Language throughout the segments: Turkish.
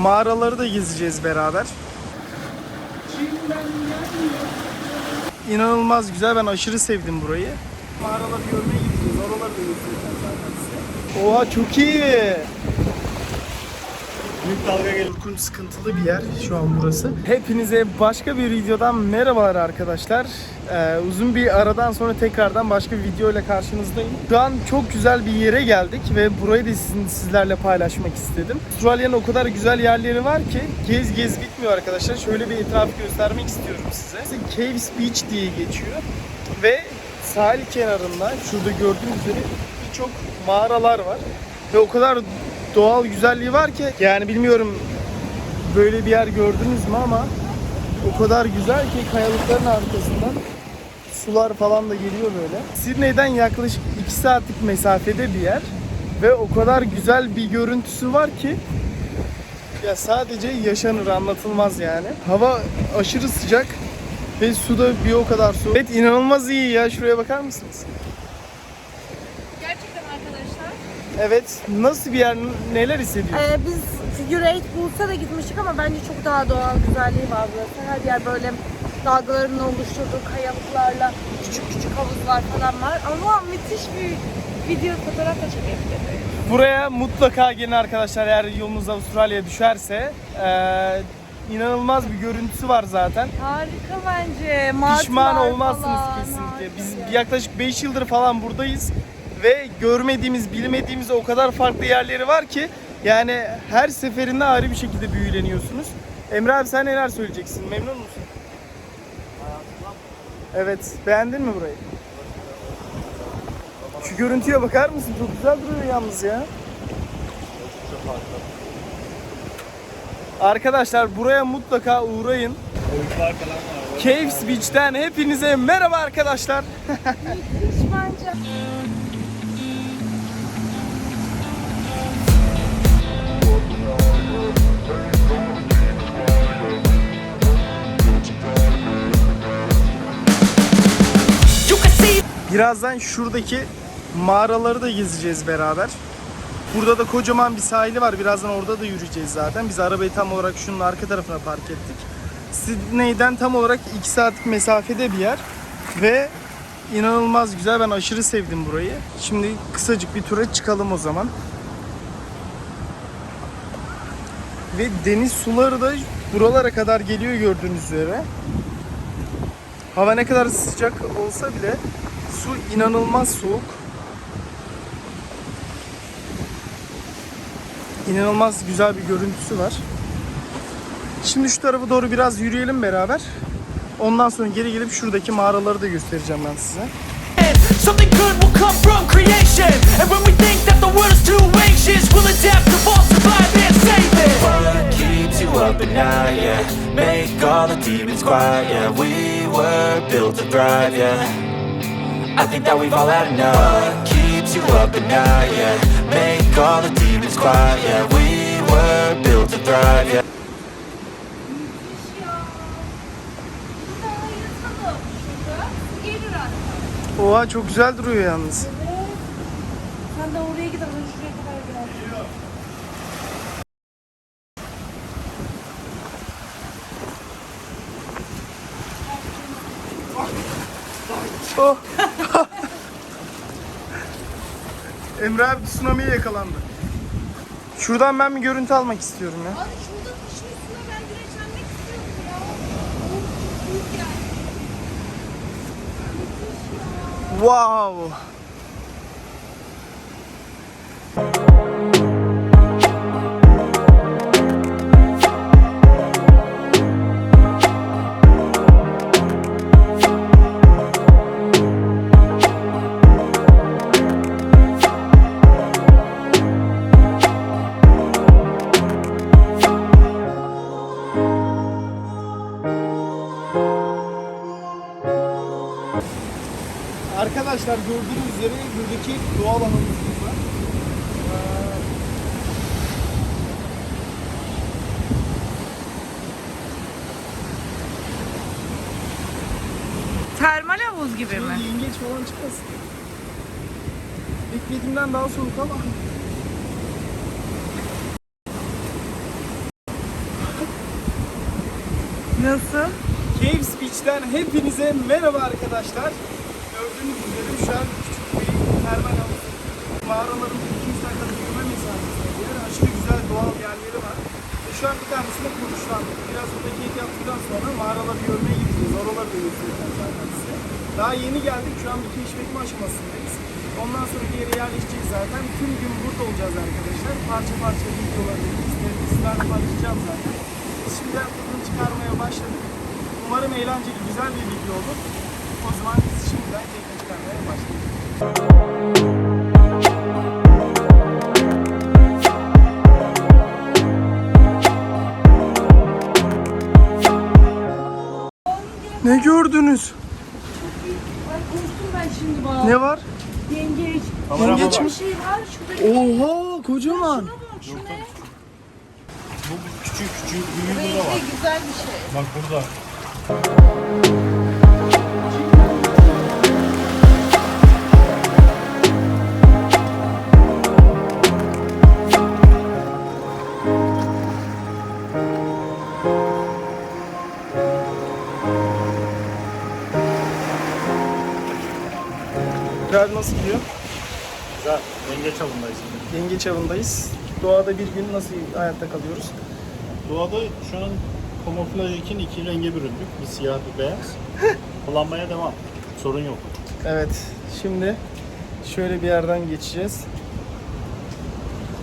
mağaraları da gezeceğiz beraber. İnanılmaz güzel. Ben aşırı sevdim burayı. Mağaraları görmeye gideceğiz. Oraları da göstereceğim. Oha çok iyi. Büyük dalga geliyor. Korkunç sıkıntılı bir yer şu an burası. Hepinize başka bir videodan merhabalar arkadaşlar. Ee, uzun bir aradan sonra tekrardan başka bir video ile karşınızdayım. Şu an çok güzel bir yere geldik ve burayı da sizin, sizlerle paylaşmak istedim. Avustralya'nın o kadar güzel yerleri var ki gez gez bitmiyor arkadaşlar. Şöyle bir etrafı göstermek istiyorum size. Caves Beach diye geçiyor ve sahil kenarında şurada gördüğünüz üzere birçok mağaralar var. Ve o kadar doğal güzelliği var ki yani bilmiyorum böyle bir yer gördünüz mü ama o kadar güzel ki kayalıkların arkasından sular falan da geliyor böyle. Sydney'den yaklaşık 2 saatlik mesafede bir yer ve o kadar güzel bir görüntüsü var ki ya sadece yaşanır anlatılmaz yani. Hava aşırı sıcak ve su da bir o kadar su. Evet inanılmaz iyi ya şuraya bakar mısınız? Gerçekten arkadaşlar. Evet nasıl bir yer neler hissediyorsun? Ee, biz Figure Eight Bulls'a da gitmiştik ama bence çok daha doğal güzelliği var burası. Her yer böyle dalgaların oluşturduğu kayalıklarla küçük küçük havuzlar falan var. Ama müthiş bir video fotoğraf da çekebiliriz. Buraya mutlaka gelin arkadaşlar eğer yolunuz Avustralya'ya düşerse. Ee, inanılmaz bir görüntüsü var zaten. Harika bence. Martılar Pişman olmazsınız falan, kesinlikle. harika Biz yaklaşık 5 yıldır falan buradayız ve görmediğimiz, bilmediğimiz o kadar farklı yerleri var ki yani her seferinde ayrı bir şekilde büyüleniyorsunuz. Emre abi sen neler söyleyeceksin? Memnun musun? Evet. Beğendin mi burayı? Şu görüntüye bakar mısın? Çok güzel duruyor yalnız ya. Arkadaşlar buraya mutlaka uğrayın. Caves Beach'ten hepinize merhaba arkadaşlar. Müthiş Birazdan şuradaki mağaraları da gezeceğiz beraber. Burada da kocaman bir sahili var. Birazdan orada da yürüyeceğiz zaten. Biz arabayı tam olarak şunun arka tarafına park ettik. Sydney'den tam olarak 2 saatlik mesafede bir yer. Ve inanılmaz güzel. Ben aşırı sevdim burayı. Şimdi kısacık bir tura çıkalım o zaman. Ve deniz suları da buralara kadar geliyor gördüğünüz üzere. Hava ne kadar sıcak olsa bile su inanılmaz soğuk. İnanılmaz güzel bir görüntüsü var. Şimdi şu tarafa doğru biraz yürüyelim beraber. Ondan sonra geri gelip şuradaki mağaraları da göstereceğim ben size. Something good will come from creation And when we think that the world is too anxious We'll adapt, evolve, survive and save it What keeps you up at night, yeah Make all the demons quiet, yeah We were built to thrive, yeah I think that we've all had enough What keeps you up at night, yeah Make all the demons quiet, yeah We were built to thrive, yeah Oha çok güzel duruyor yalnız. Sen de oraya git ama şuraya kadar gel. Oh. Emre abi tsunami'ye yakalandı. Şuradan ben bir görüntü almak istiyorum ya. Abi şurada kışın üstüne ben güneşlenmek istiyorum ya. Çok büyük yer. Wow. Arkadaşlar gördüğünüz üzere buradaki doğal havuzumuz var. Ee, Termal havuz gibi mi? yengeç falan çıkmasın. Beklediğimden daha soğuk ama. Nasıl? Caves Beach'ten hepinize merhaba arkadaşlar. Gördüğünüz üzere şu an küçük bir termal havuz. Mağaraların 200 dakikada yürüme mesafesinde yer. Aşırı güzel doğal yerleri var. Ve şu an bir tanesinde konuşlandık. Biraz burada keyif yaptıktan sonra mağaraları görmeye gideceğiz. Oraları da göstereceğim zaten size. Daha yeni geldik. Şu an bir keşfetme aşamasındayız. Ondan sonra bir yere yerleşeceğiz zaten. Tüm gün burada olacağız arkadaşlar. Parça parça videoları, izleri, sizlerle paylaşacağım zaten. Biz şimdiden tadını çıkarmaya başladık. Umarım eğlenceli, güzel bir video olur. O zaman Ne gördünüz? Ay korktum ben şimdi bak. Ne var? Yengeç. Yengeç mi? Bir şey var şurada. Oha kocaman. Şuna bak şu ne? Bu küçük küçük büyüğü burada var. Renkli güzel bir şey. Bak burada. Güzel nasıl gidiyor? Güzel. Yengeç avındayız. Yengeç avındayız. Doğada bir gün nasıl hayatta kalıyoruz? Doğada şu an kamuflaj için iki renge büründük. Bir siyah bir beyaz. Kullanmaya devam. Sorun yok. Evet. Şimdi şöyle bir yerden geçeceğiz.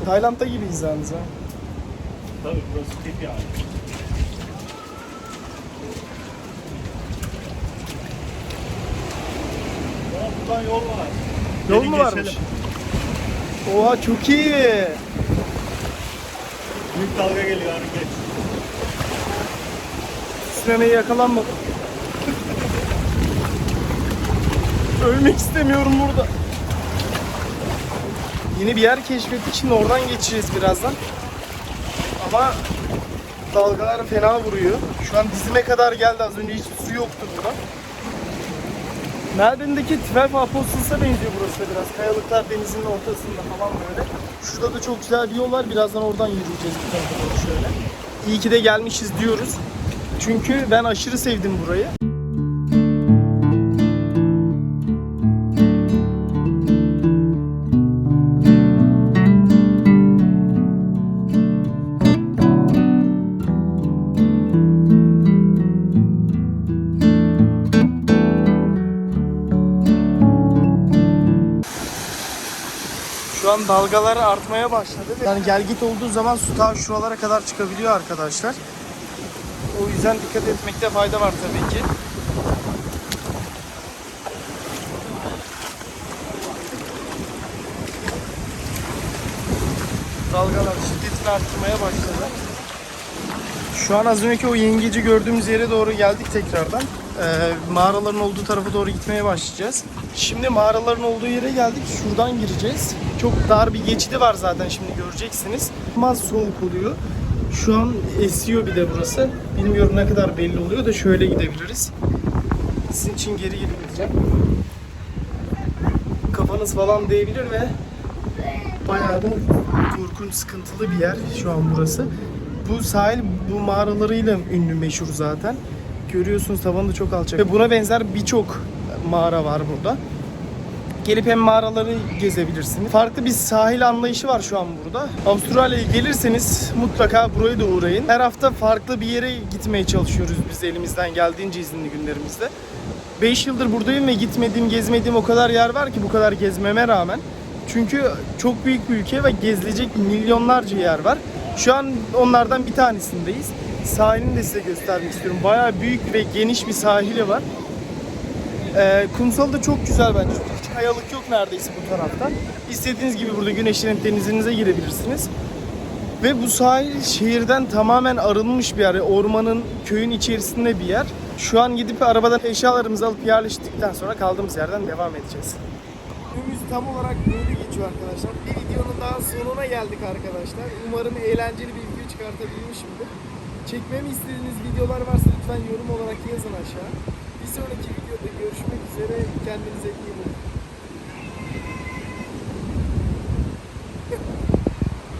Tayland'da gibiyiz yalnız ha. Tabii burası tip yani. Buradan yol var. Yol Gelin mu geçelim. varmış? Oha çok iyi. Büyük dalga geliyor abi geç. Tsunami'ye yakalanmadım. Ölmek istemiyorum burada. Yeni bir yer keşfettik. Şimdi oradan geçeceğiz birazdan. Ama dalgalar fena vuruyor. Şu an dizime kadar geldi. Az önce hiç su yoktu burada. Melbourne'deki Twelve Apostles'a benziyor burası da biraz. Kayalıklar denizin ortasında falan böyle. Şurada da çok güzel bir yol var. Birazdan oradan yürüyeceğiz bu tarafa şöyle. İyi ki de gelmişiz diyoruz. Çünkü ben aşırı sevdim burayı. Şu an dalgalar artmaya başladı. Yani gel git olduğu zaman su ta şuralara kadar çıkabiliyor arkadaşlar. O yüzden dikkat etmekte fayda var tabii ki. Dalgalar şiddetini arttırmaya başladı. Şu an az önceki o yengeci gördüğümüz yere doğru geldik tekrardan. Ee, mağaraların olduğu tarafa doğru gitmeye başlayacağız. Şimdi mağaraların olduğu yere geldik. Şuradan gireceğiz. Çok dar bir geçidi var zaten şimdi göreceksiniz. Ama soğuk oluyor. Şu an esiyor bir de burası. Bilmiyorum ne kadar belli oluyor da şöyle gidebiliriz. Sizin için geri geri gideceğim. Kafanız falan değebilir ve bayağı da korkunç sıkıntılı bir yer şu an burası. Bu sahil bu mağaralarıyla ünlü meşhur zaten. Görüyorsunuz tavanı da çok alçak. Ve buna benzer birçok mağara var burada. Gelip hem mağaraları gezebilirsiniz. Farklı bir sahil anlayışı var şu an burada. Avustralya'ya gelirseniz mutlaka buraya da uğrayın. Her hafta farklı bir yere gitmeye çalışıyoruz biz elimizden geldiğince izinli günlerimizde. 5 yıldır buradayım ve gitmediğim, gezmediğim o kadar yer var ki bu kadar gezmeme rağmen. Çünkü çok büyük bir ülke ve gezilecek milyonlarca yer var. Şu an onlardan bir tanesindeyiz. Sahilini de size göstermek istiyorum. Bayağı büyük ve geniş bir sahili var. Ee, kumsalı da çok güzel bence. Hiç kayalık yok neredeyse bu tarafta. İstediğiniz gibi burada güneşlenip denizinize girebilirsiniz. Ve bu sahil şehirden tamamen arınmış bir yer. Ormanın, köyün içerisinde bir yer. Şu an gidip arabadan eşyalarımızı alıp yerleştikten sonra kaldığımız yerden devam edeceğiz. Günümüz tam olarak böyle geçiyor arkadaşlar. Bir videonun daha sonuna geldik arkadaşlar. Umarım eğlenceli bir video çıkartabilmişimdir. Çekmemi istediğiniz videolar varsa lütfen yorum olarak yazın aşağı. Bir sonraki videoda görüşmek üzere. Kendinize iyi bakın.